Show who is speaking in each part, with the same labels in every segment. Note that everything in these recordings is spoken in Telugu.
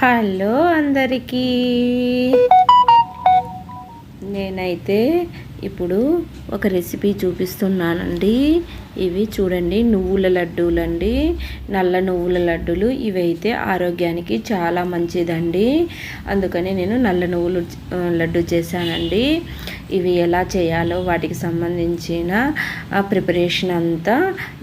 Speaker 1: హలో అందరికీ. నేనైతే ఇప్పుడు ఒక రెసిపీ చూపిస్తున్నానండి. ఇవి చూడండి నువ్వుల లడ్డూలు అండి నల్ల నువ్వుల లడ్డూలు ఇవైతే ఆరోగ్యానికి చాలా మంచిదండి. అందుకని నేను నల్ల నువ్వులు లడ్డు చేశానండి. ఇవి ఎలా చేయాలో వాటికి సంబంధించిన ప్రిపరేషన్ అంతా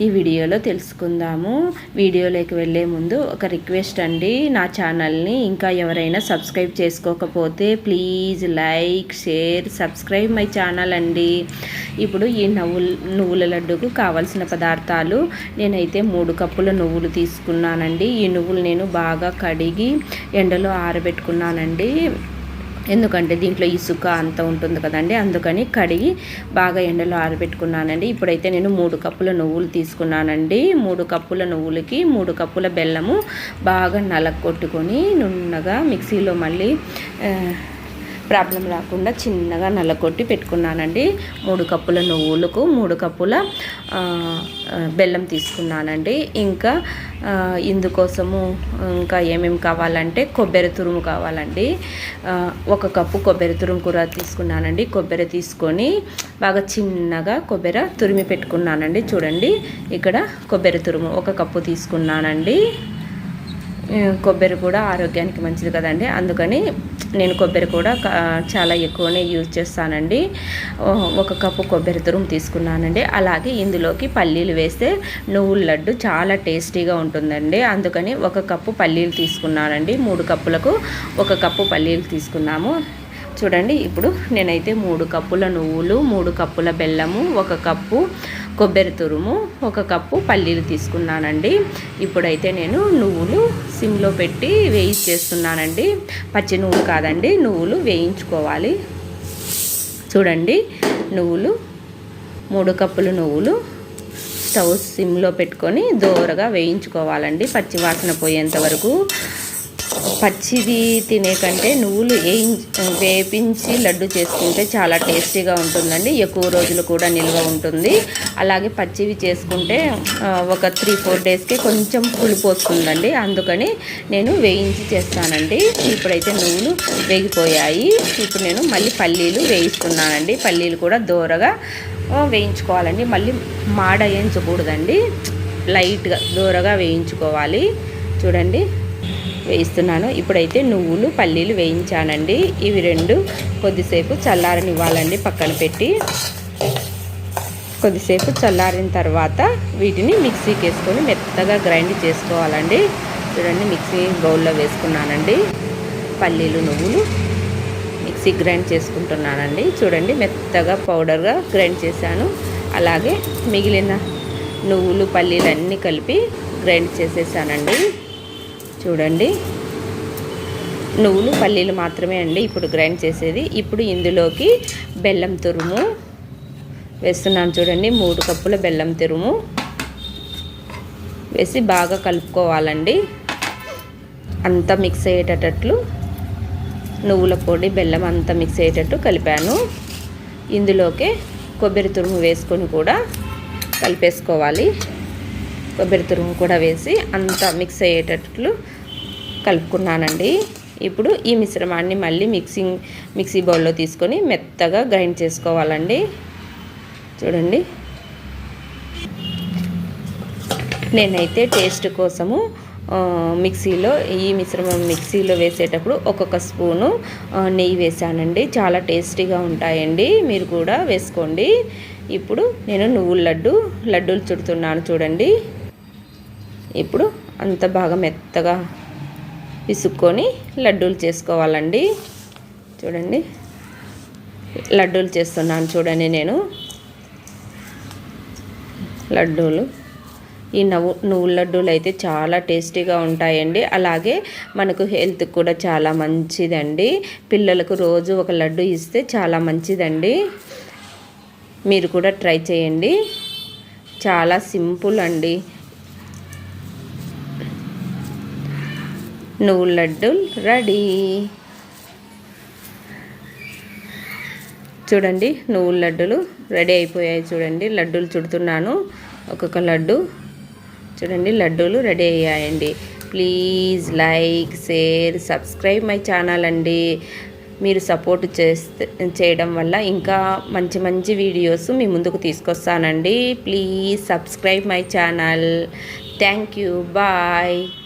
Speaker 1: ఈ వీడియోలో తెలుసుకుందాము. వీడియోలోకి వెళ్ళే ముందు ఒక రిక్వెస్ట్ అండి. నా ఛానల్ని ఇంకా ఎవరైనా సబ్స్క్రైబ్ చేసుకోకపోతే please like share subscribe my channel అండి. ఇప్పుడు ఈ నవ్వుల నువ్వుల లడ్డుకు కావాల్సిన పదార్థాలు నేనైతే మూడు కప్పుల నువ్వులు తీసుకున్నానండి. ఈ నువ్వులు నేను బాగా కడిగి ఎండలో ఆరబెట్టుకున్నానండి. ఎందుకంటే దీంట్లో ఇసుక అంత ఉంటుంది కదండి అందుకని కడిగి బాగా ఎండలో ఆరబెట్టుకున్నానండి. ఇప్పుడైతే నేను మూడు కప్పుల నువ్వులు తీసుకున్నానండి. మూడు కప్పుల నువ్వులకి మూడు కప్పుల బెల్లము బాగా నలగొట్టుకొని నున్నగా మిక్సీలో మళ్ళీ ప్రాబ్లం రాకుండా చిన్నగా నల్లకొట్టి పెట్టుకున్నానండి. మూడు కప్పుల నువ్వులకు మూడు కప్పుల బెల్లం తీసుకున్నానండి. ఇంకా ఇందుకోసము ఇంకా ఏమేమి కావాలంటే కొబ్బరి తురుము కావాలండి. ఒక కప్పు కొబ్బరి తురుము కూర తీసుకున్నానండి. కొబ్బరి తీసుకొని బాగా చిన్నగా కొబ్బరి తురిమి పెట్టుకున్నానండి. చూడండి ఇక్కడ కొబ్బరి తురుము ఒక కప్పు తీసుకున్నానండి. కొబ్బరి కూడా ఆరోగ్యానికి మంచిది కదండి. అందుకని నేను కొబ్బరి కూడా చాలా ఎక్కువనే యూజ్ చేస్తానండి. ఒక కప్పు కొబ్బరి తురుము తీసుకున్నానండి. అలాగే ఇందులోకి పల్లీలు వేస్తే నువ్వుల లడ్డు చాలా టేస్టీగా ఉంటుందండి. అందుకని ఒక కప్పు పల్లీలు తీసుకున్నానండి. మూడు కప్పులకు ఒక కప్పు పల్లీలు తీసుకున్నాము. చూడండి ఇప్పుడు నేనైతే మూడు కప్పుల నువ్వులు మూడు కప్పుల బెల్లము ఒక కప్పు కొబ్బరి తురుము ఒక కప్పు పల్లీలు తీసుకున్నానండి. ఇప్పుడైతే నేను నువ్వులు సిమ్లో పెట్టి వేయించేస్తున్నానండి. పచ్చి నువ్వులు కాదండి నువ్వులు వేయించుకోవాలి. చూడండి నువ్వులు మూడు కప్పులు నువ్వులు స్టవ్ సిమ్లో పెట్టుకొని దోరగా వేయించుకోవాలండి. పచ్చి వాసన పోయేంత వరకు పచ్చిది తినే కంటే నువ్వులు వేపించి లడ్డు చేసుకుంటే చాలా టేస్టీగా ఉంటుందండి. ఎక్కువ రోజులు కూడా నిల్వ ఉంటుంది. అలాగే పచ్చివి చేసుకుంటే ఒక త్రీ ఫోర్ డేస్కి కొంచెం పులుపు వస్తుందండి. అందుకని నేను వేయించి చేస్తానండి. ఇప్పుడైతే నువ్వులు వేగిపోయాయి. ఇప్పుడు నేను మళ్ళీ పల్లీలు వేయిస్తున్నానండి. పల్లీలు కూడా దూరగా వేయించుకోవాలండి. మళ్ళీ మాడ వేయించకూడదండి. లైట్గా దూరగా వేయించుకోవాలి. చూడండి. వేయిస్తున్నాను. ఇప్పుడైతే నువ్వులు పల్లీలు వేయించానండి. ఇవి రెండు కొద్దిసేపు చల్లారనివ్వాలండి పక్కన పెట్టి. కొద్దిసేపు చల్లారిన తర్వాత వీటిని మిక్సీకి వేసుకొని మెత్తగా గ్రైండ్ చేసుకోవాలండి. చూడండి మిక్సీ బౌల్లో వేసుకున్నానండి. పల్లీలు నువ్వులు మిక్సీ గ్రైండ్ చేసుకుంటున్నానండి. చూడండి మెత్తగా పౌడర్గా గ్రైండ్ చేశాను. అలాగే మిగిలిన నువ్వులు పల్లీలు అన్నీ కలిపి గ్రైండ్ చేసేసానండి. చూడండి. నువ్వులు పల్లీలు మాత్రమే అండి ఇప్పుడు గ్రైండ్ చేసేది. ఇప్పుడు ఇందులోకి బెల్లం తురుము వేస్తున్నాను చూడండి. మూడు కప్పుల బెల్లం తురుము వేసి బాగా కలుపుకోవాలండి. అంతా మిక్స్ అయ్యేటట్లు నువ్వుల పొడి బెల్లం అంతా మిక్స్ అయ్యేటట్టు కలిపాను. ఇందులోకి కొబ్బరి తురుము వేసుకొని కూడా కలిపేసుకోవాలి. కొబ్బరి తురుము కూడా వేసి అంతా మిక్స్ అయ్యేటట్లు కలుపుకున్నానండి. ఇప్పుడు ఈ మిశ్రమాన్ని మళ్ళీ మిక్సింగ్ మిక్సీ బౌల్లో తీసుకొని మెత్తగా గ్రైండ్ చేసుకోవాలండి. చూడండి. నేనైతే టేస్ట్ కోసము మిక్సీలో ఈ మిశ్రమం మిక్సీలో వేసేటప్పుడు ఒక్కొక్క స్పూను నెయ్యి వేసానండి. చాలా టేస్టీగా ఉంటాయండి. మీరు కూడా వేసుకోండి. ఇప్పుడు నేను నువ్వుల లడ్డు లడ్డూలు చుడుతున్నాను చూడండి. ఇప్పుడు అంత బాగా మెత్తగా పిసుక్కొని లడ్డూలు చేసుకోవాలండి. చూడండి. లడ్డూలు చేస్తున్నాను చూడండి నేను. లడ్డూలు. ఈ నవ్వు నువ్వు లడ్డూలు అయితే చాలా టేస్టీగా ఉంటాయండి. అలాగే మనకు హెల్త్ కూడా చాలా మంచిదండి. పిల్లలకు రోజు ఒక లడ్డు ఇస్తే చాలా మంచిదండి. మీరు కూడా ట్రై చేయండి. చాలా సింపుల్ అండి. నువ్వు లడ్డూలు రెడీ. చూడండి నువ్వుల లడ్డులు రెడీ అయిపోయాయి చూడండి. లడ్డూలు చుడుతున్నాను. ఒక్కొక్క లడ్డు. చూడండి లడ్డూలు రెడీ అయ్యాయండి. Please like share subscribe my channel అండి. మీరు సపోర్ట్ చేస్తే చేయడం వల్ల ఇంకా మంచి మంచి వీడియోస్ మీ ముందుకు తీసుకొస్తానండి. Please subscribe my channel. Thank you. Bye.